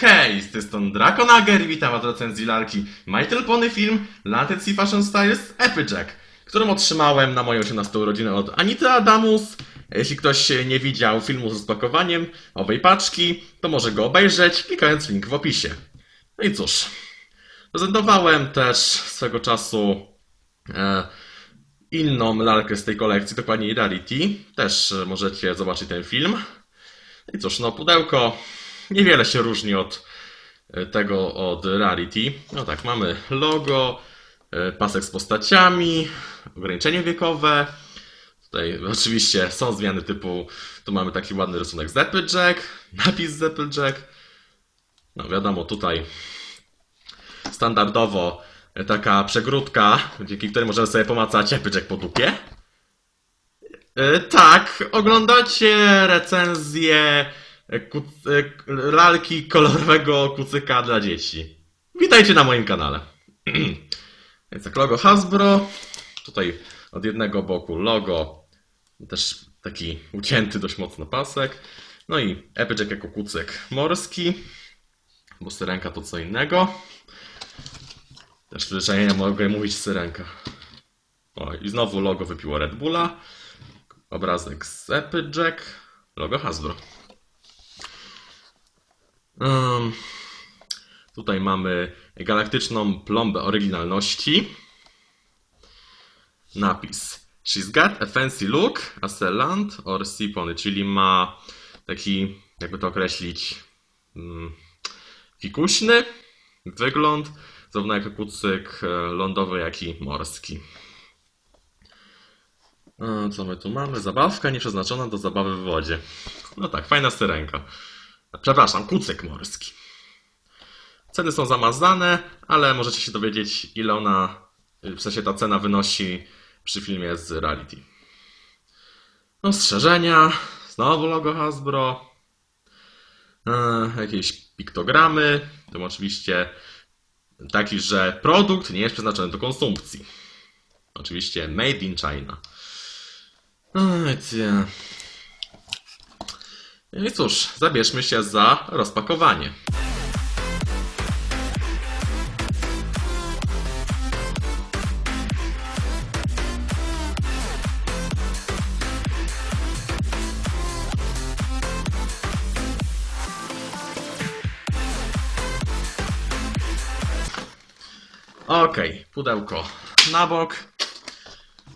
Hej, z tej strony Drakonager i witam was w recenzji lalki My Little Pony Film Lated Sea Fashion Styles Applejack, którą otrzymałem na moją 18 urodzinę od Anity Adamus. Jeśli ktoś nie widział filmu z spakowaniem owej paczki, to może go obejrzeć, klikając link w opisie. No i cóż, prezentowałem też swego czasu e, inną lalkę z tej kolekcji, dokładnie Rarity. Też e, możecie zobaczyć ten film. I cóż, no pudełko niewiele się różni od e, tego od Rarity. No tak, mamy logo, e, pasek z postaciami, ograniczenie wiekowe. Tutaj oczywiście są zmiany typu, tu mamy taki ładny rysunek z Applejack, napis z Applejack. No wiadomo, tutaj standardowo e, taka przegródka, dzięki której możemy sobie pomacać Applejack po dupie. Tak, oglądacie recenzję e, kuc- e, lalki kolorowego kucyka dla dzieci. Witajcie na moim kanale. Więc tak, logo Hasbro. Tutaj od jednego boku logo, też taki ucięty dość mocno pasek. No i Applejack jako kucyk morski, bo syrenka to co innego. Też przyzwyczajenia mogę mówić syrenka. O, i znowu logo wypiło Red Bulla. Obrazek z Applejack, logo Hasbro. Tutaj mamy galaktyczną plombę oryginalności. Napis. She's got a fancy look a land or sea czyli ma taki, jakby to określić, mm, fikuśny wygląd, zarówno jako kucyk e, lądowy, jak i morski. A, Co my tu mamy? Zabawka nieprzeznaczona do zabawy w wodzie. No tak, fajna syrenka. Przepraszam, kucyk morski. Ceny są zamazane, ale możecie się dowiedzieć, ile ona, w sensie ta cena wynosi przy filmie z reality. Ostrzeżenia, znowu logo Hasbro, e, jakieś piktogramy, to oczywiście taki, że produkt nie jest przeznaczony do konsumpcji. Oczywiście made in China. No i cóż, zabierzmy się za rozpakowanie. Okej, pudełko na bok.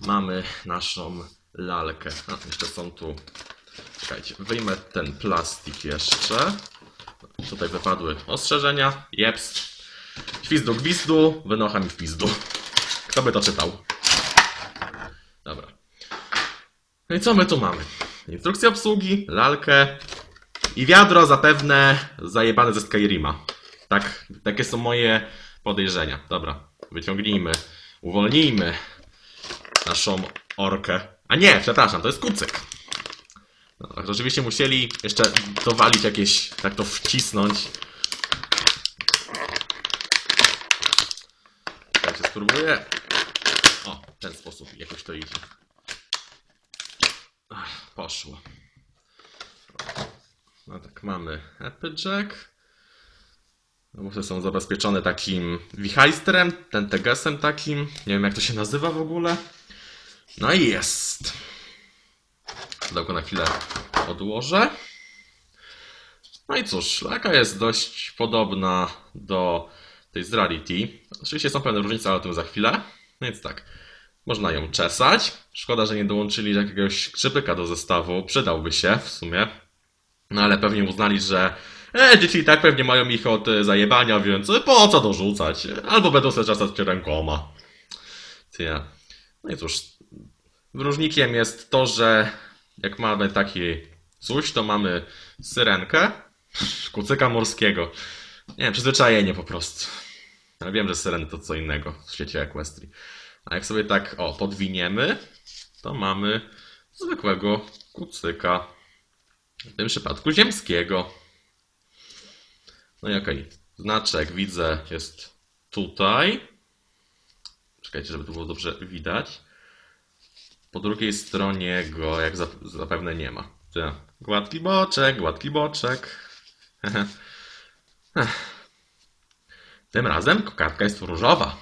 Mamy naszą lalkę. A, jeszcze są tu. Czekajcie, wyjmę ten plastik jeszcze. Tutaj wypadły ostrzeżenia. Jeps. Świzdu gwizdu, wynocha mi w pizdu. Kto by to czytał? Dobra. No i co my tu mamy? Instrukcję obsługi, lalkę i wiadro zapewne zajebane ze Skyrima. Tak, takie są moje podejrzenia. Dobra, wyciągnijmy, uwolnijmy naszą orkę. A nie, przepraszam, to jest kucyk. No, rzeczywiście musieli jeszcze dowalić jakieś, tak to wcisnąć. Tak się spróbuję. O, w ten sposób jakoś to idzie. Ach, Poszło. No tak, mamy Applejack. Łusy są zabezpieczone takim wichajstrem, tentegesem takim. Nie wiem jak to się nazywa w ogóle. No i jest. Pudełko na chwilę odłożę. No i cóż, laka jest dość podobna do tej z Rarity. Oczywiście są pewne różnice, ale o tym za chwilę. No więc tak, można ją czesać. Szkoda, że nie dołączyli jakiegoś skrzypyka do zestawu. Przydałby się w sumie. No ale pewnie uznali, że e, dzieci i tak pewnie mają ich od e, zajebania, więc po co dorzucać? Albo będą sobie czasać rękoma. Ty. No i cóż, wyróżnikiem jest to, że jak mamy taki coś, to mamy syrenkę, kucyka morskiego. Nie wiem, przyzwyczajenie po prostu. Ja wiem, że syren to co innego w świecie Equestrii. A jak sobie tak, o, podwiniemy, to mamy zwykłego kucyka. W tym przypadku ziemskiego. No i okej, znaczek widzę jest tutaj. Czekajcie, żeby to było dobrze widać. Po drugiej stronie go, jak zap- zapewne nie ma. Gładki boczek, gładki boczek. Tym razem kokardka jest różowa.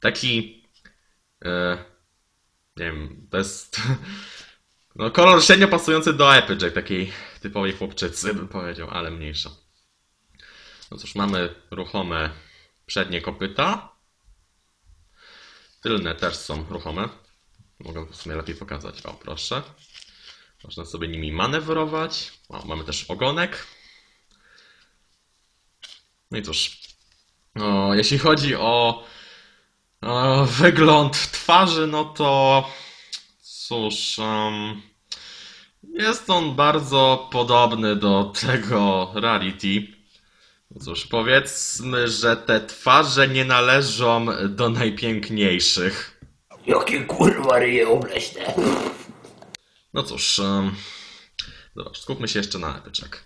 Taki. E, nie wiem, to jest. No, kolor średnio pasujący do Applejack, takiej typowej chłopczycy, bym powiedział, ale mniejsza. No cóż, mamy ruchome przednie kopyta. Tylne też są ruchome. Mogę w sumie lepiej pokazać. O, proszę. Można sobie nimi manewrować. O, mamy też ogonek. No i cóż. O, jeśli chodzi o, o wygląd twarzy, no to cóż. em, jest on bardzo podobny do tego Rarity. No cóż, powiedzmy, że te twarze nie należą do najpiękniejszych. Jakie kurwa ryje obleśne. No cóż, zobacz, skupmy się jeszcze na epyczek.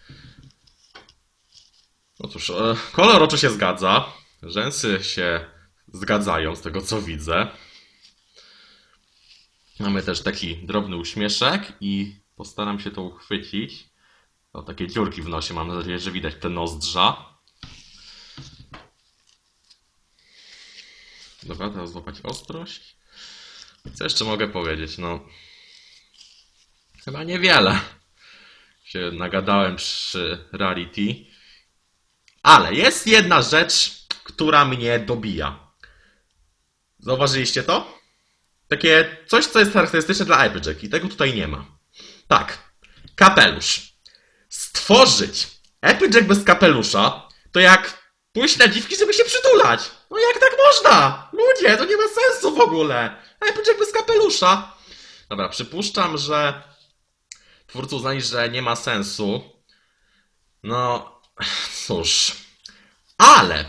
No cóż, e, kolor oczu się zgadza, rzęsy się zgadzają z tego co widzę. Mamy też taki drobny uśmieszek i postaram się to uchwycić. O, takie dziurki w nosie, mam nadzieję, że widać te nozdrza. Teraz złapać ostrość. Co jeszcze mogę powiedzieć? No, Chyba niewiele się nagadałem przy Rarity. Ale jest jedna rzecz, która mnie dobija. Zauważyliście to? Takie coś, co jest charakterystyczne dla Applejack i tego tutaj nie ma. Tak, kapelusz. Stworzyć Applejack bez kapelusza to jak pójść na dziwki, żeby się przytulać. No jak tak można? Ludzie, to nie ma sensu w ogóle. Applejack bez kapelusza. Dobra, przypuszczam, że twórcy uznali, że nie ma sensu. No, cóż. Ale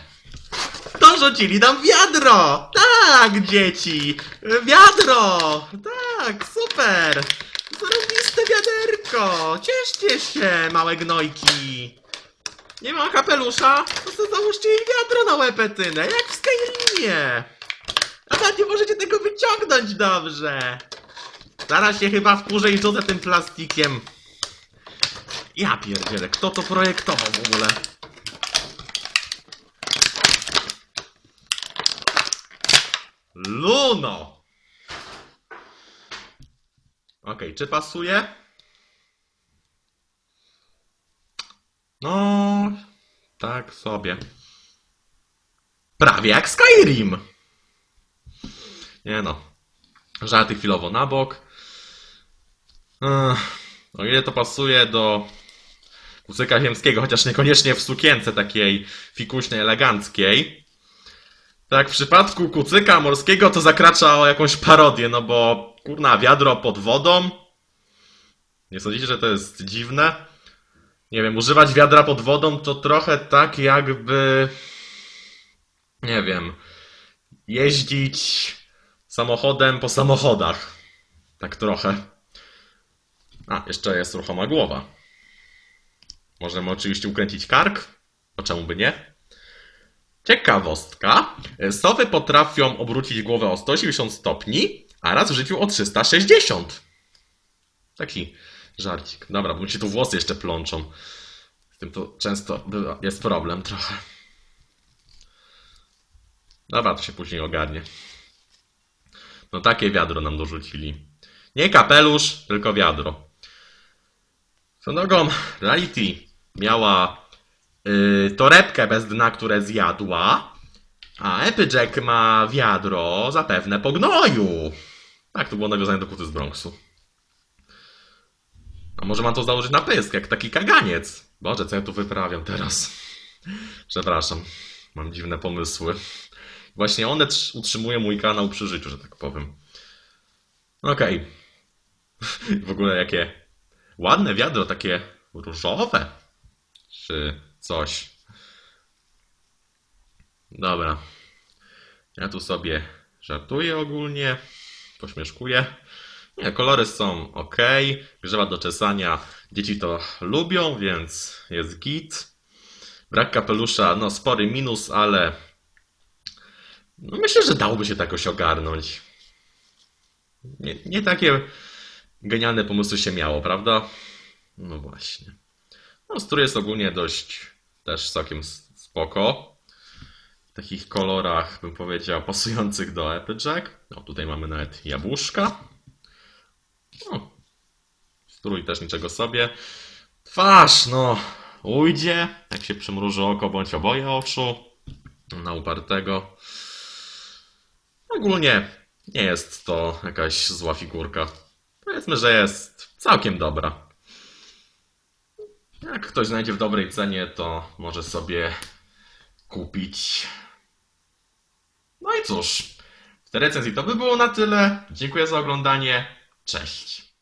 dorzucili nam wiadro! Tak, dzieci! Wiadro! Tak, super! Zarobiste wiaderko! Cieszcie się, małe gnojki! Nie ma kapelusza? To sobie załóżcie jej wiadro na łepetynę, jak w Skyrimie! A nawet nie możecie tego wyciągnąć dobrze! Zaraz się chyba wkurzę i rzucę tym plastikiem. Ja pierdzielę, kto to projektował w ogóle? Luno! Okej, czy pasuje? No, tak sobie. Prawie jak Skyrim. Nie no. Żarty chwilowo na bok. O ile to pasuje do kucyka ziemskiego, chociaż niekoniecznie w sukience takiej fikuśnej, eleganckiej. Tak, w przypadku kucyka morskiego to zakracza o jakąś parodię, no bo kurna, wiadro pod wodą. Nie sądzicie, że to jest dziwne? Nie wiem, używać wiadra pod wodą to trochę tak jakby. Nie wiem. Jeździć samochodem po samochodach. Tak trochę. A, jeszcze jest ruchoma głowa. Możemy oczywiście ukręcić kark. O czemu by nie? Ciekawostka. Sowy potrafią obrócić głowę o 180 stopni, a raz w życiu o 360. Taki żarcik. Dobra, bo mi się tu włosy jeszcze plączą. Z tym to często bywa, jest problem trochę. Dobra, to się później ogarnie. No takie wiadro nam dorzucili. Nie kapelusz, tylko wiadro. Swoją drogą, Reality miała yy, torebkę bez dna, które zjadła, a Applejack ma wiadro zapewne po gnoju. Tak, to było nawiązanie do kuty z Bronxu. A może mam to założyć na pysk, jak taki kaganiec. Boże, co ja tu wyprawiam teraz? Przepraszam, mam dziwne pomysły. Właśnie one trz- utrzymują mój kanał przy życiu, że tak powiem. Okej. W ogóle jakie ładne wiadro, takie różowe. Czy coś. Dobra. Ja tu sobie żartuję ogólnie. Pośmieszkuję. Nie, kolory są ok. Grzewa do czesania. Dzieci to lubią, więc jest git. Brak kapelusza, no spory minus, ale no myślę, że dałoby się to jakoś ogarnąć. Nie, nie takie genialne pomysły się miało, prawda? No właśnie. No, strój jest ogólnie dość Też całkiem spoko. W takich kolorach, bym powiedział, pasujących do Applejack. No, tutaj mamy nawet jabłuszka. O, strój też niczego sobie. Twarz, no, ujdzie. Jak się przymruży oko bądź oboje oczu. Na upartego. Ogólnie nie jest to jakaś zła figurka. Powiedzmy, że jest całkiem dobra. Jak ktoś znajdzie w dobrej cenie, to może sobie kupić. No i cóż, w tej recenzji to by było na tyle. Dziękuję za oglądanie. Cześć.